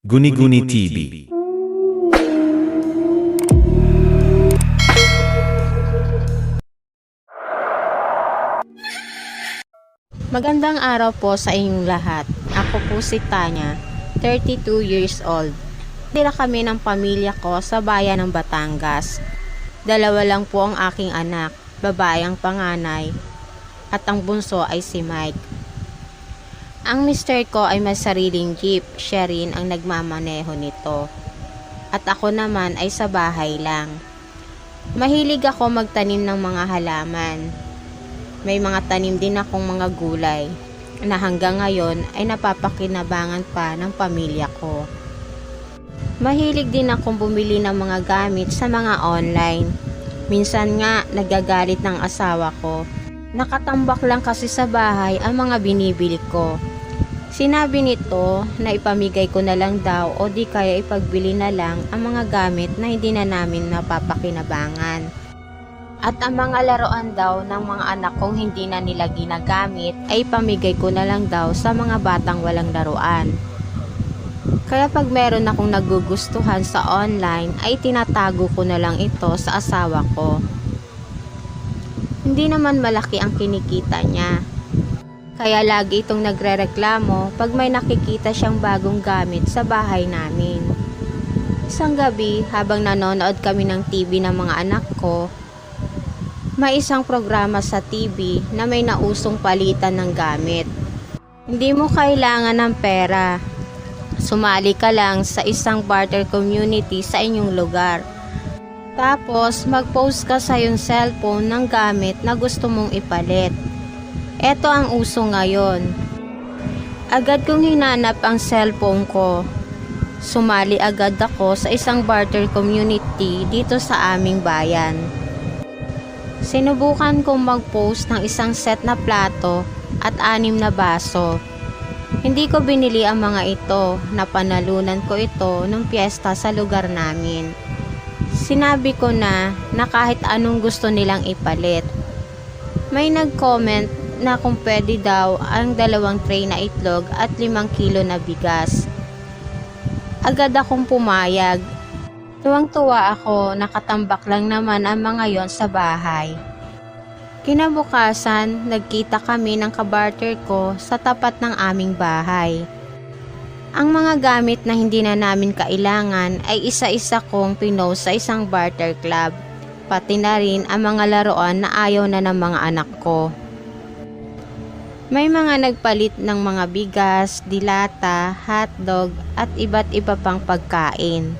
Guni-Guni TV. Magandang araw po sa inyong lahat. Ako po si Tanya, 32 years old. Dila kami ng pamilya ko sa bayan ng Batangas. Dalawa lang po ang aking anak, babae ang panganay, at ang bunso ay si Mike. Ang mister ko ay may sariling jeep, siya rin ang nagmamaneho nito. At ako naman ay sa bahay lang. Mahilig ako magtanim ng mga halaman. May mga tanim din akong mga gulay na hanggang ngayon ay napapakinabangan pa ng pamilya ko. Mahilig din akong bumili ng mga gamit sa mga online. Minsan nga nagagalit ng asawa ko. Nakatambak lang kasi sa bahay ang mga binibili ko. Sinabi nito na ipamigay ko na lang daw o di kaya ipagbili na lang ang mga gamit na hindi na namin napapakinabangan. At ang mga laruan daw ng mga anak kong hindi na nila ginagamit ay pamigay ko na lang daw sa mga batang walang laruan. Kaya pag meron akong nagugustuhan sa online ay tinatago ko na lang ito sa asawa ko. Hindi naman malaki ang kinikita niya. Kaya lagi itong nagrereklamo pag may nakikita siyang bagong gamit sa bahay namin. Isang gabi habang nanonood kami ng TV ng mga anak ko, may isang programa sa TV na may nausong palitan ng gamit. Hindi mo kailangan ng pera. Sumali ka lang sa isang barter community sa inyong lugar. Tapos, mag-post ka sa iyong cellphone ng gamit na gusto mong ipalit. Ito ang uso ngayon. Agad kong hinanap ang cellphone ko. Sumali agad ako sa isang barter community dito sa aming bayan. Sinubukan kong mag-post ng isang set na plato at anim na baso. Hindi ko binili ang mga ito, napanalunan ko ito nung piyesta sa lugar namin. Sinabi ko na na kahit anong gusto nilang ipalit. May nag-comment na kung pwede daw ang dalawang tray na itlog at limang kilo na bigas. Agad akong pumayag Tuwang-tuwa ako, nakatambak lang naman ang mga yon sa bahay. Kinabukasan, nagkita kami ng kabarter ko sa tapat ng aming bahay. Ang mga gamit na hindi na namin kailangan ay isa-isa kong pinost sa isang barter club, pati na rin ang mga laruan na ayaw na ng mga anak ko. May mga nagpalit ng mga bigas, dilata, hotdog at iba't iba pang pagkain.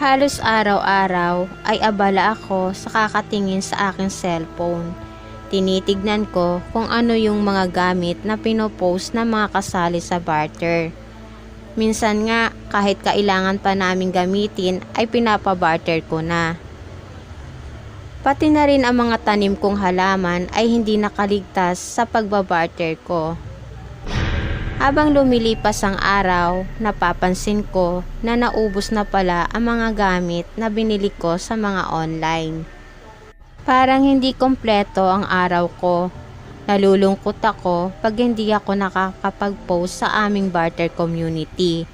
Halos araw-araw ay abala ako sa kakatingin sa aking cellphone. Tinitignan ko kung ano yung mga gamit na pinopost ng mga kasali sa barter. Minsan nga kahit kailangan pa namin gamitin ay pinapabarter ko na. Pati na rin ang mga tanim kong halaman ay hindi nakaligtas sa pagbabarter ko. Habang lumilipas ang araw, napapansin ko na naubos na pala ang mga gamit na binili ko sa mga online. Parang hindi kompleto ang araw ko. Nalulungkot ako pag hindi ako nakakapag-post sa aming barter community.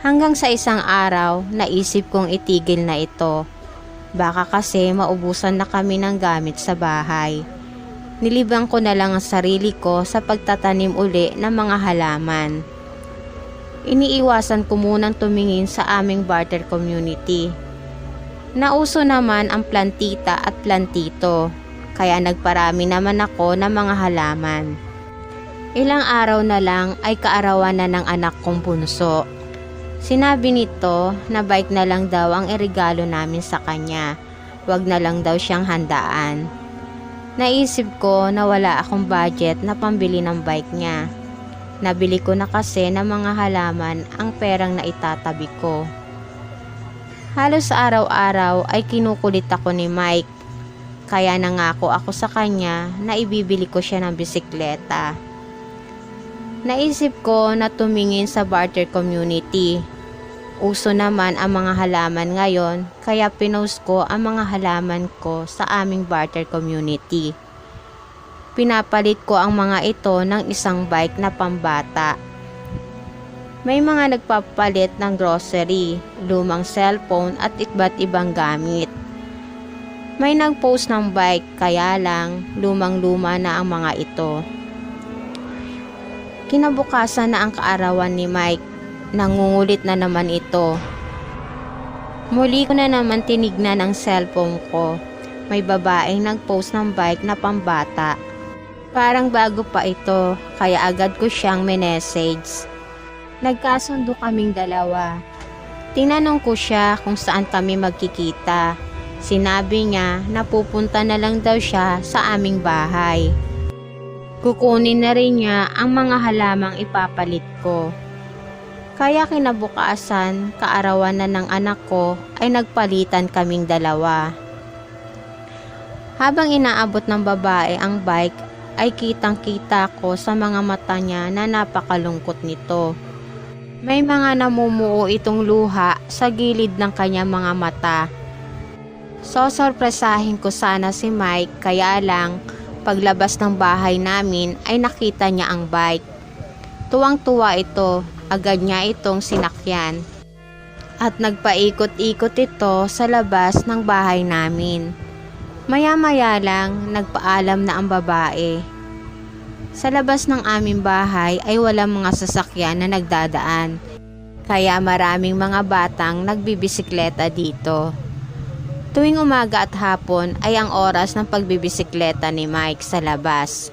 Hanggang sa isang araw, naisip kong itigil na ito. Baka kasi maubusan na kami ng gamit sa bahay nilibang ko na lang ang sarili ko sa pagtatanim uli ng mga halaman. Iniiwasan ko munang tumingin sa aming barter community. Nauso naman ang plantita at plantito, kaya nagparami naman ako ng mga halaman. Ilang araw na lang ay kaarawan na ng anak kong bunso. Sinabi nito na bike na lang daw ang irigalo namin sa kanya. Huwag na lang daw siyang handaan. Naisip ko na wala akong budget na pambili ng bike niya. Nabili ko na kasi ng mga halaman ang perang na itatabi ko. Halos araw-araw ay kinukulit ako ni Mike. Kaya nangako ako sa kanya na ibibili ko siya ng bisikleta. Naisip ko na tumingin sa barter community. Uso naman ang mga halaman ngayon, kaya pinost ko ang mga halaman ko sa aming barter community. Pinapalit ko ang mga ito ng isang bike na pambata. May mga nagpapalit ng grocery, lumang cellphone at iba't ibang gamit. May nag-post ng bike kaya lang lumang-luma na ang mga ito. Kinabukasan na ang kaarawan ni Mike. Nangungulit na naman ito. Muli ko na naman tinignan ang cellphone ko. May babaeng nag-post ng bike na pambata. Parang bago pa ito, kaya agad ko siyang minessage. Nagkasundo kaming dalawa. Tinanong ko siya kung saan kami magkikita. Sinabi niya na pupunta na lang daw siya sa aming bahay. Kukunin na rin niya ang mga halamang ipapalit ko. Kaya kinabukasan, kaarawan na ng anak ko ay nagpalitan kaming dalawa. Habang inaabot ng babae ang bike, ay kitang-kita ko sa mga mata niya na napakalungkot nito. May mga namumuo itong luha sa gilid ng kanyang mga mata. Sosorpresahin ko sana si Mike kaya lang paglabas ng bahay namin ay nakita niya ang bike. Tuwang-tuwa ito, agad niya itong sinakyan. At nagpaikot-ikot ito sa labas ng bahay namin. Maya-maya lang, nagpaalam na ang babae. Sa labas ng aming bahay ay walang mga sasakyan na nagdadaan. Kaya maraming mga batang nagbibisikleta dito. Tuwing umaga at hapon ay ang oras ng pagbibisikleta ni Mike sa labas.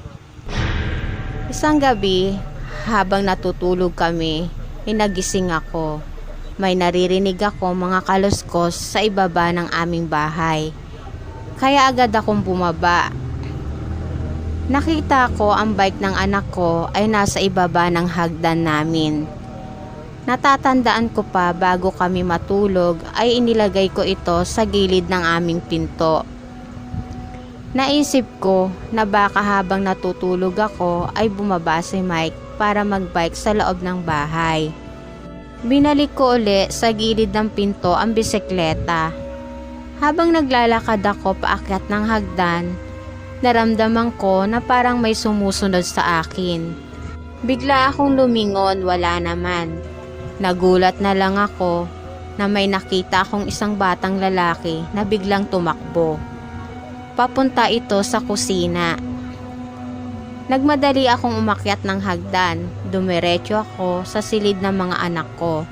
Isang gabi, habang natutulog kami, inagising ako. May naririnig ako mga kaluskos sa ibaba ng aming bahay. Kaya agad akong bumaba. Nakita ko ang bike ng anak ko ay nasa ibaba ng hagdan namin. Natatandaan ko pa bago kami matulog ay inilagay ko ito sa gilid ng aming pinto. Naisip ko na baka habang natutulog ako ay bumaba si Mike para magbike sa loob ng bahay. Binalik ko uli sa gilid ng pinto ang bisikleta. Habang naglalakad ako paakyat ng hagdan, naramdaman ko na parang may sumusunod sa akin. Bigla akong lumingon, wala naman. Nagulat na lang ako na may nakita akong isang batang lalaki na biglang tumakbo. Papunta ito sa kusina. Nagmadali akong umakyat ng hagdan. Dumiretso ako sa silid ng mga anak ko.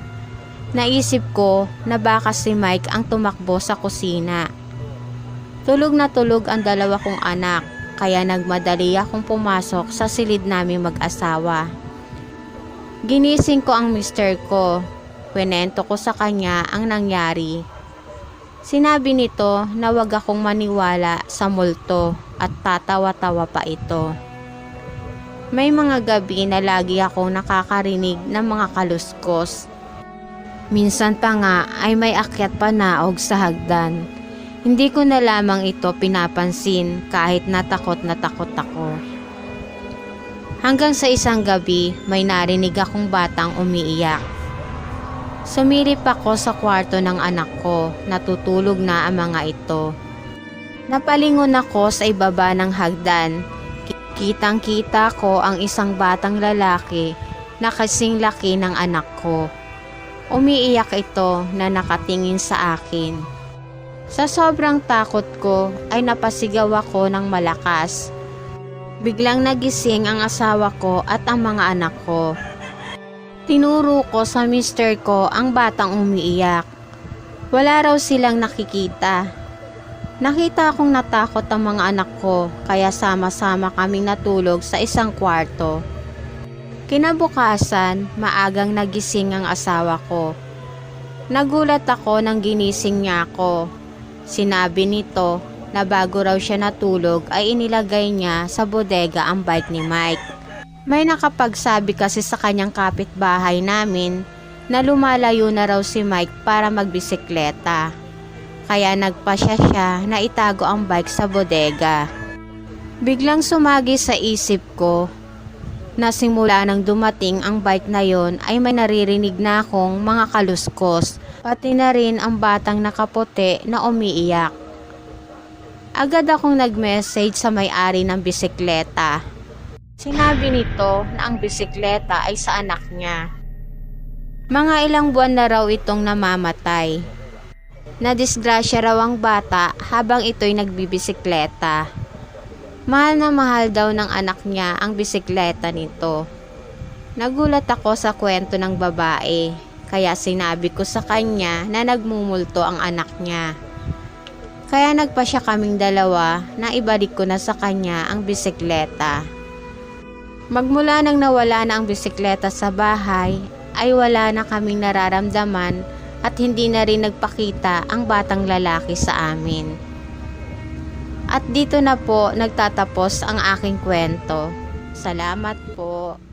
Naisip ko na baka si Mike ang tumakbo sa kusina. Tulog na tulog ang dalawa kong anak, kaya nagmadali akong pumasok sa silid naming mag-asawa. Ginising ko ang mister ko. Kwento ko sa kanya ang nangyari. Sinabi nito na wag akong maniwala sa multo at tatawa-tawa pa ito. May mga gabi na lagi ako nakakarinig ng mga kaluskos. Minsan pa nga ay may akyat pa naog sa hagdan. Hindi ko na lamang ito pinapansin kahit natakot na takot ako. Hanggang sa isang gabi, may narinig akong batang umiiyak. Sumilip ako sa kwarto ng anak ko, natutulog na ang mga ito. Napalingon ako sa ibaba ng hagdan. Kitang kita ko ang isang batang lalaki na kasing laki ng anak ko. Umiiyak ito na nakatingin sa akin. Sa sobrang takot ko ay napasigaw ako ng malakas. Biglang nagising ang asawa ko at ang mga anak ko. Tinuro ko sa mister ko ang batang umiiyak. Wala raw silang nakikita. Nakita akong natakot ang mga anak ko kaya sama-sama kaming natulog sa isang kwarto. Kinabukasan, maagang nagising ang asawa ko. Nagulat ako nang ginising niya ako. Sinabi nito na bago raw siya natulog ay inilagay niya sa bodega ang bike ni Mike. May nakapagsabi kasi sa kanyang kapitbahay namin na lumalayo na raw si Mike para magbisikleta. Kaya nagpasya siya na itago ang bike sa bodega. Biglang sumagi sa isip ko na simula nang dumating ang bike na yon ay may naririnig na akong mga kaluskos pati na rin ang batang nakaputi na umiiyak. Agad akong nag-message sa may-ari ng bisikleta. Sinabi nito na ang bisikleta ay sa anak niya. Mga ilang buwan na raw itong namamatay. Nadisgrasya raw ang bata habang ito'y nagbibisikleta. Mahal na mahal daw ng anak niya ang bisikleta nito. Nagulat ako sa kwento ng babae, kaya sinabi ko sa kanya na nagmumulto ang anak niya. Kaya nagpa siya kaming dalawa na ibalik ko na sa kanya ang bisikleta. Magmula nang nawala na ang bisikleta sa bahay, ay wala na kaming nararamdaman at hindi na rin nagpakita ang batang lalaki sa amin. At dito na po nagtatapos ang aking kwento. Salamat po.